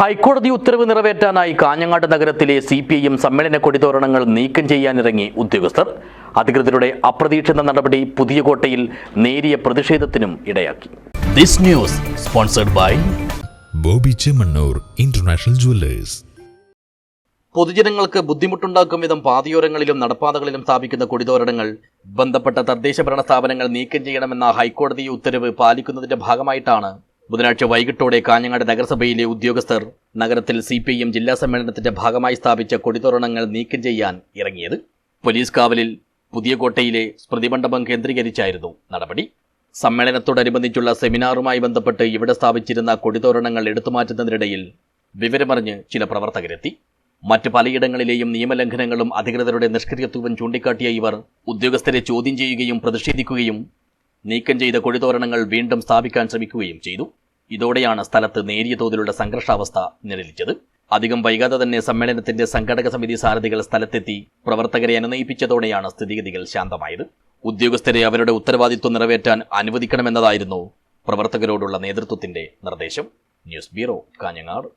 ഹൈക്കോടതി ഉത്തരവ് നിറവേറ്റാനായി കാഞ്ഞങ്ങാട് നഗരത്തിലെ സി പി ഐ എം സമ്മേളന കൊടിതോരണങ്ങൾ നീക്കം ചെയ്യാനിറങ്ങി ഉദ്യോഗസ്ഥർ. അധികൃതരുടെ അപ്രതീക്ഷിത നടപടി പുതിയ കോട്ടയിൽ നേരിയ പ്രതിഷേധത്തിനും ഇടയാക്കി. This news sponsored by Boby Chemmanur international jewellers. പൊതുജനങ്ങൾക്ക് ബുദ്ധിമുട്ടുണ്ടാക്കും വിധം പാതയോരങ്ങളിലും നടപ്പാതകളിലും സ്ഥാപിക്കുന്ന കൊടിതോരണങ്ങൾ ബന്ധപ്പെട്ട തദ്ദേശ ഭരണ സ്ഥാപനങ്ങൾ നീക്കം ചെയ്യണമെന്ന ഹൈക്കോടതി ഉത്തരവ് പാലിക്കുന്നതിന്റെ ഭാഗമായിട്ടാണ് ബുധനാഴ്ച വൈകിട്ടോടെ കാഞ്ഞങ്ങാട് നഗരസഭയിലെ ഉദ്യോഗസ്ഥർ നഗരത്തിൽ സി പി എം ജില്ലാ സമ്മേളനത്തിന്റെ ഭാഗമായി സ്ഥാപിച്ച കൊടിതോരണങ്ങൾ നീക്കം ചെയ്യാൻ ഇറങ്ങിയത്. പോലീസ് കാവലിൽ പുതിയ കോട്ടയിലെ സ്മൃതിമണ്ഡപം കേന്ദ്രീകരിച്ചായിരുന്നു നടപടി. സമ്മേളനത്തോടനുബന്ധിച്ചുള്ള സെമിനാറുമായി ബന്ധപ്പെട്ട് ഇവിടെ സ്ഥാപിച്ചിരുന്ന കൊടിതോരണങ്ങൾ എടുത്തുമാറ്റുന്നതിനിടയിൽ വിവരമറിഞ്ഞ് ചില പ്രവർത്തകരെത്തി. മറ്റ് പലയിടങ്ങളിലെയും നിയമലംഘനങ്ങളും അധികൃതരുടെ നിഷ്ക്രിയത്വവും ചൂണ്ടിക്കാട്ടിയ ഇവർ ഉദ്യോഗസ്ഥരെ ചോദ്യം ചെയ്യുകയും പ്രതിഷേധിക്കുകയും നീക്കം ചെയ്ത കൊടിതോരണങ്ങൾ വീണ്ടും സ്ഥാപിക്കാൻ ശ്രമിക്കുകയും ചെയ്തു. ഇതോടെയാണ് സ്ഥലത്ത് നേരിയ തോതിലുള്ള സംഘർഷാവസ്ഥ നിഴലിച്ചത് അധികം വൈകാതെ തന്നെ സമ്മേളനത്തിന്റെ സംഘടക സമിതി സാരഥികൾ സ്ഥലത്തെത്തി പ്രവർത്തകരെ അനുനയിപ്പിച്ചതോടെയാണ് സ്ഥിതിഗതികൾ ശാന്തമായത്. ഉദ്യോഗസ്ഥരെ അവരുടെ ഉത്തരവാദിത്വം നിറവേറ്റാൻ അനുവദിക്കണമെന്നതായിരുന്നു പ്രവർത്തകരോടുള്ള നേതൃത്വത്തിന്റെ നിർദ്ദേശം. News bureau Kanhangad.